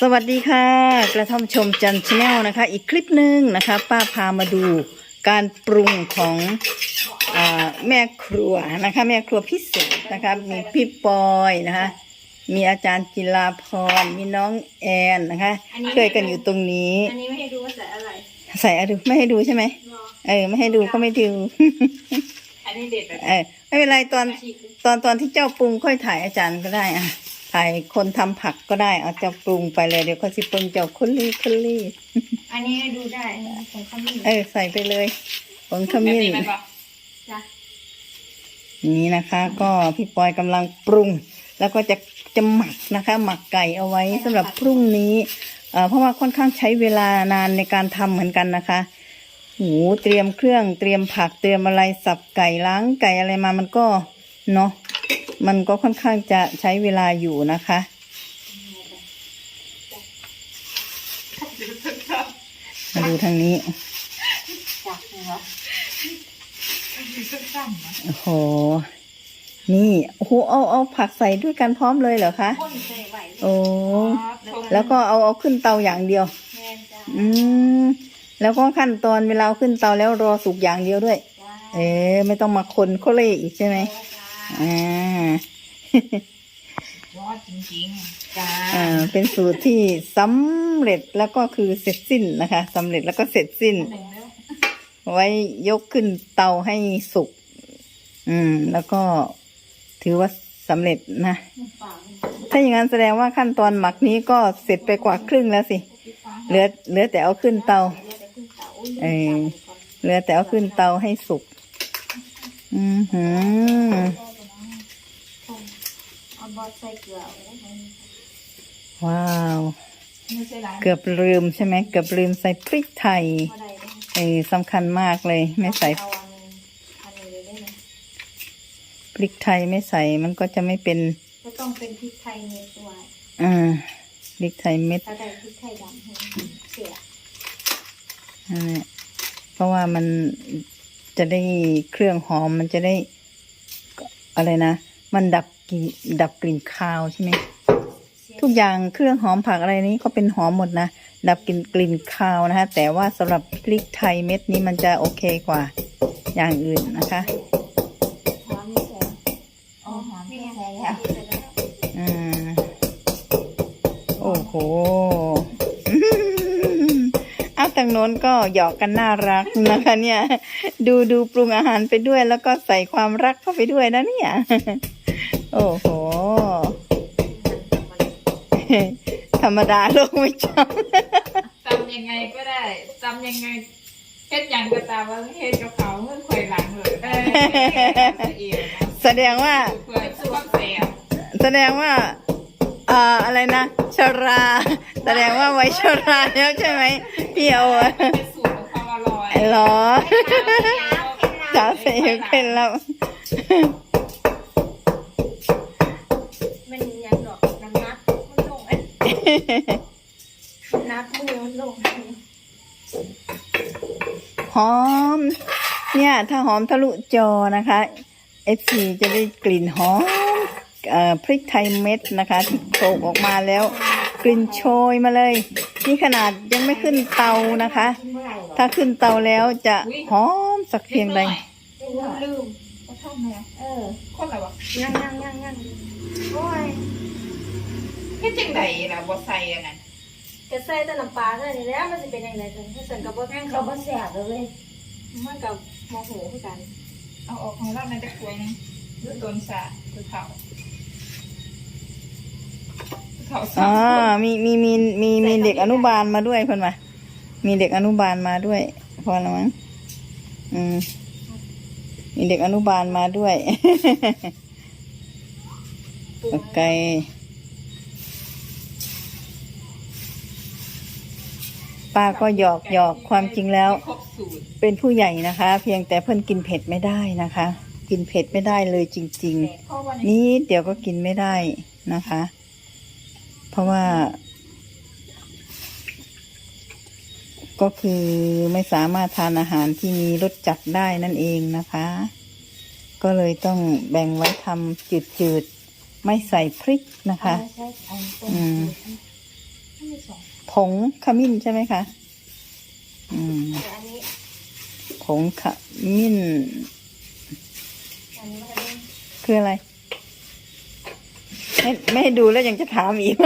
สวัสดีค่ะ กระท่อมชมจันชาแนลนะคะ อีกคลิปหนึ่งนะคะ ป้าพามาดูการปรุงของอาแม่ครัวนะคะ แม่ครัวพิเศษนะคะมีพี่ปอยนะคะ มีอาจารย์จิลาพรมีน้องแอนนะคะอันนี้ช่วยกันอยู่ตรงนี้ อันนี้ไม่ให้ดูว่าใส่อะไร ใส่อะดูไม่ให้ดูใช่ไหมเนาะเออ ไม่ให้ดูก็ไม่ดูอันนี้เด็ดแบบเออไม่เป็นไรตอนฉีกตอนตอนที่เจ้าปรุงค่อยถ่ายอาจารย์ก็ได้อะ ถ่ายคนทำผักก็ได้เอาเจ้าปรุงไปเลยเดี๋ยวเขาสิปรุงเจ้าคุลี่คุลี่ อันนี้ให้ดูได้ของขมิ้นเออใส่ไปเลยผงขมิ้นจ้ะนี้นะคะ ก็พี่ปอยกำลังปรุง แล้วก็จะจะหมักนะคะ หมักไก่เอาไว้สำหรับพรุ่งนี้เอ่อเพราะว่าค่อนข้างใช้เวลานานในการทำเหมือนกันนะคะหูเตรียมเครื่องเตรียมผักเตรียมอะไรสับไก่ล้างไก่อะไรมามันก็เนาะ มันก็ค่อนข้างจะใช้เวลาอยู่นะคะ มาดูทางนี้โอ้โห นี่โอ้โหเอาเอาผักใส่ด้วยกันพร้อมเลยเหรอคะโอ้แล้วก็เอาเอาขึ้นเตาอย่างเดียว อืมแล้วก็ขั้นตอนเวลาขึ้นเตาแล้วรอสุกอย่างเดียวด้วย เอ๊ไม่ต้องมาคนโคเล่อีกใช่ไหม อ่ายอดจริงๆจ้าอ่าเป็นสูตรที่สำเร็จแล้วก็คือเสร็จสิ้นนะคะสำเร็จแล้วก็เสร็จสิ้น หนึ่งแล้วไว้ยกขึ้นเตาให้สุก อืม แล้วก็ถือว่าสำเร็จนะฝาถ้าอย่างนั้นแสดงว่าขั้นตอนหมักนี้ก็เสร็จไปกว่าครึ่งแล้วสิเหลือเหลือแต่เอาขึ้นเตาเออ เหลือแต่เอาขึ้นเตาให้สุก อือหือเอา บอสใส่เกลือไว้แล้วกันว้าวไม่ใช่ร้านเกือบลืมใช่ไหมเกือบลืมใส่พริกไทยเท่าใดนะเออสำคัญมากเลย ไม่ใส่เอาอันนึงอันนี้เลยได้ไหมพริกไทยไม่ใส่มันก็จะไม่เป็นก็ต้องเป็นพริกไทยเม็ดด้วยอ่าพริกไทยเม็ดถ้าได้พริกไทยดำให้เสียนั่นแหละเพราะว่ามันจะได้เครื่องหอมมันจะได้อะไรนะ มันดับ กลิ่นดับกลิ่นคาวใช่ไหมทุกอย่างเครื่องหอมผักอะไรนี้ก็เป็นหอมหมดนะดับกลิ่นกลิ่นคาวนะคะแต่ว่าสำหรับพริกไทยเม็ดนี้มันจะโอเคกว่าอย่างอื่นนะคะหอมนี่แซ่บอ๋อหอมนี่แซ่บแล้วอ่าโอ้โหเอาทางโน้นก็หยอกกันน่ารักนะคะเนี่ย ดูดูปรุงอาหารไปด้วย แล้วก็ใส่ความรักเข้าไปด้วยนะเนี่ย โอ้โห ธรรมดาโลกไม่จจำยังไงก็ได้จำยังไงเฮ็ดหยังก็ตามว่าเฮ็ดกับเขาเมื่อคอยหลังเลยเออเองนะำแสดงว่า เพื่อสุขแสบแสดงว่าเอ่ออะไรนะชรา แสดงว่าไว้ชราแล้วใช่ไหมพี่เอาอะเป็นสูตรของความอร่อยไอ้เหรอสาวเสียเป็นแล้วมั มือมันลงหอม เนี่ย ถ้าหอมทะลุจอนะคะเอฟซีจะได้กลิ่นหอมเอ่อพริกไทยเม็ดนะคะ ที่โขลกออกมาแล้ว กลิ่นโชยมาเลย นี่ขนาดยังไม่ขึ้นเตานะคะกินเมื่อไหร่หรอถ้าขึ้นเตาแล้วจะหอมสักเพียงใดนิหน่อลืมก็ชอบไหมอะเออคนอะไรวะยังยังยังยังโอ้ยเฮ็ดจังไดล่ะบ่ใส่อันนั้น กระใส่แต่น้ำปลาเท่านี้แล้วมันจะเป็นยังไงกันถ้าสันกับว่าแม่งเขาบ่แสบเลยมันกับโมโหคือกันเอาออกของเราในตะกรวยนึงหรือต้นสะหรือเขาเขาสาอ๋อมคนมีมีมีมีมีเด็กอนุบาลมาด้วยเพิ่นมามีเด็กอนุบาลมาด้วย พอแล้วมั้งอืมมีเด็กอนุบาลมาด้วยโอเค ป้าก็หยอกหยอกความจริงแล้ว เป็นผู้ใหญ่นะคะ เพียงแต่เพิ่อนกินเผ็ดไม่ได้นะคะ กินเผ็ดไม่ได้เลยจริงๆเพราะวันนี้เดี๋ยวก็กินไม่ได้นะคะ เพราะว่า ก็คือไม่สามารถทานอาหารที่มีรสจัดได้นั่นเองนะคะ ก็เลยต้องแบ่งไว้ทำจืดๆ ไม่ใส่พริกนะคะใช่อันต้นอืม ผงขมิ้นใช่ไหมคะ อืมแต่อันนี้ผงขมิ้นอันนี้มันจะเป็นคืออะไร ไม่ไม่ให้ดูแล้วยังจะถามอีก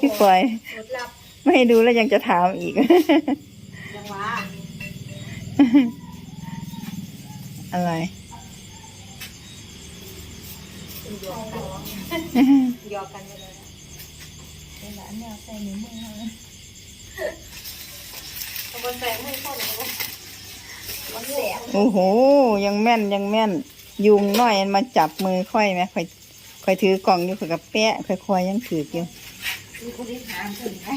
พี่ปอยสูตรลับไม่ให้ดูแล้วยังจะถามอีกจังหวะอะไรหยอกกันหย อกกันไปเลยนะเป็นแบบนี้ใส่หนูมือเขาเอาบนใส่มือเข้าหนูมันแสบโอ้โห ยังแม่นยังแม่น ยุงน้อยมันมาจับมือค่อยไหมค่อยค่อยถือกล่องอยู่ค่อยกับแปะค่อยคอยยังถืออยู่มีคนที่ถามถึงนะ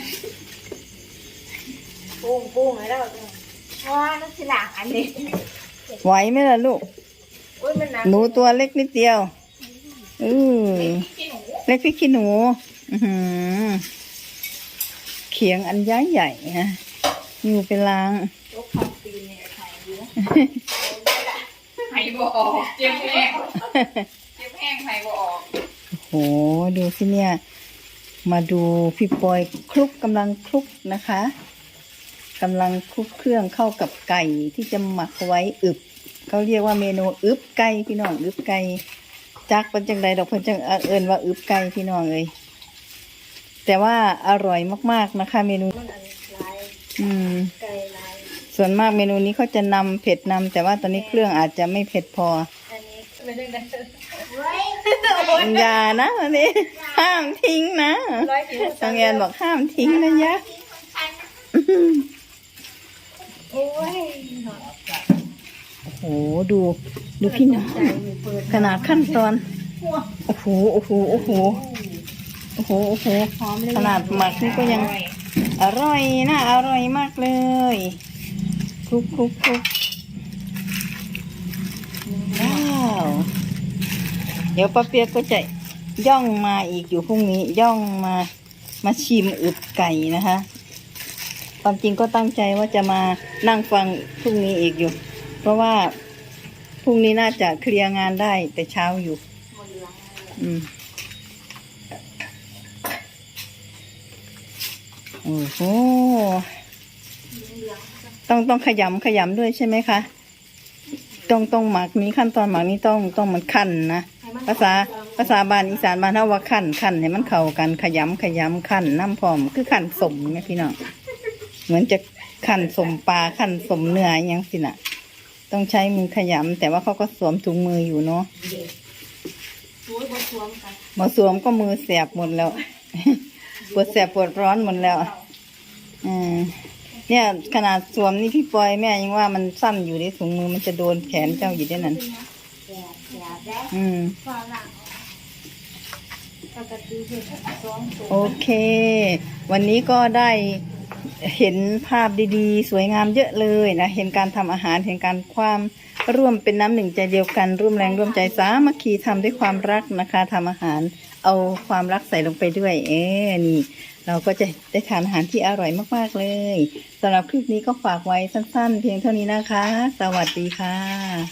ปุ้งปุ้งอะไรแล้วว้านั่นสิหลังอันนี้ไหวไหมล่ะลูกอุ้ยมันหนักหนูตัวเล็กนิดเดียวอือพี่หนูเล็กพี่ขี้หนูอือหือ เขียงอันย้ายใหญ่นะอยู่ไปล้างยกความตีนเนี่ยไข่เยอะไข่บ่ออกเจ็บแห้งเจ็บแห้งไข่บ่ออกโหดูสิเนี่ย มาดูพี่ปอยคลุกกำลังคลุกนะคะกำลังคลุกเครื่องเข้ากับไก่ที่จะหมักไว้อึบเขาเรียกว่าเมนูอึบไก่พี่น้องอึบไก่จักเป็นจังใดดอกเพิ่นจังเอิ้นว่าอึบไก่พี่น้องเอ้ย แต่ว่าอร่อยมากๆนะคะ เมนูมันอันลายอืมไก่ลายส่วนมากเมนูนี้เขาจะนำเผ็ดนำแต่ว่าตอนนี้เครื่องอาจจะไม่เผ็ดพออันนี้ไม่ได้นะเว้ยอย่านะอันนี้ ห้ามทิ้งนะร้อยผิวทางแอนบอกห้ามทิ้งนะยะโอ้ยโอ้โหดู ดูพี่น้องใจมีเปิดขนาดขั้นตอน โอ้โหโอ้โหโอ้โห โอ้โหโอ้โหหอมเลยขนาดหมักนี่ก็ยัง อร่อยนะอร่อยมากเลยคลุกคลุกคลุกว้าวเดี๋ยวป้าเปียกก็จะย่องมาอีกอยู่พรุ่งนี้ย่องมามาชิมอึบไก่นะคะความจริงก็ตั้งใจว่าจะมานั่งฟังพรุ่งนี้อีกอยู่ เพราะว่าพรุ่งนี้น่าจะเคลียร์งานได้แต่เช้าอยู่ อืม โอ้โหต้องต้องขยำขยำด้วยใช่ไหมคะต้องต้องหมักนี้ขั้นตอนหมักนี้ต้องต้องมันขั้นนะภาษาภาษาบ้านอีสานบ้านเฮาว่าขั้นขั้นให้มันเข้ากันขยำขยำขั้นน้ำพร้อมคือขั้นสมไหมพี่น้องเหมือนจะขั้นสมปลาขั้นสมเนื้ออหยังสินะต้องใช้มือขยำแต่ว่าเขาก็สวมถุงมืออยู่เนาะโอ้ยบดสวมกันหมอสวมก็มือแสบหมดแล้ว ปวดแสบปวดร้อนหมดแล้วอืมเนี่ยขนาดสวมนี่พี่ปอยแม่ยังว่ามันสั้นอยู่ในถุงมือมันจะโดนแขนเจ้าอยู่ด้วยนั่นอืมโอเค วันนี้ก็ได้เห็นภาพดีๆ สวยงามเยอะเลยนะ เห็นการทำอาหาร เห็นการความร่วมเป็นน้ำหนึ่งใจเดียวกัน ร่วมแรงร่วมใจสามัคคีทำด้วยความรักนะคะทำอาหาร เอาความรักใส่ลงไปด้วย เออนี่ เราก็จะได้ทานอาหารที่อร่อยมากๆเลยสำหรับคลิปนี้ก็ฝากไว้สั้นๆ เพียงเท่านี้นะคะ สวัสดีค่ะ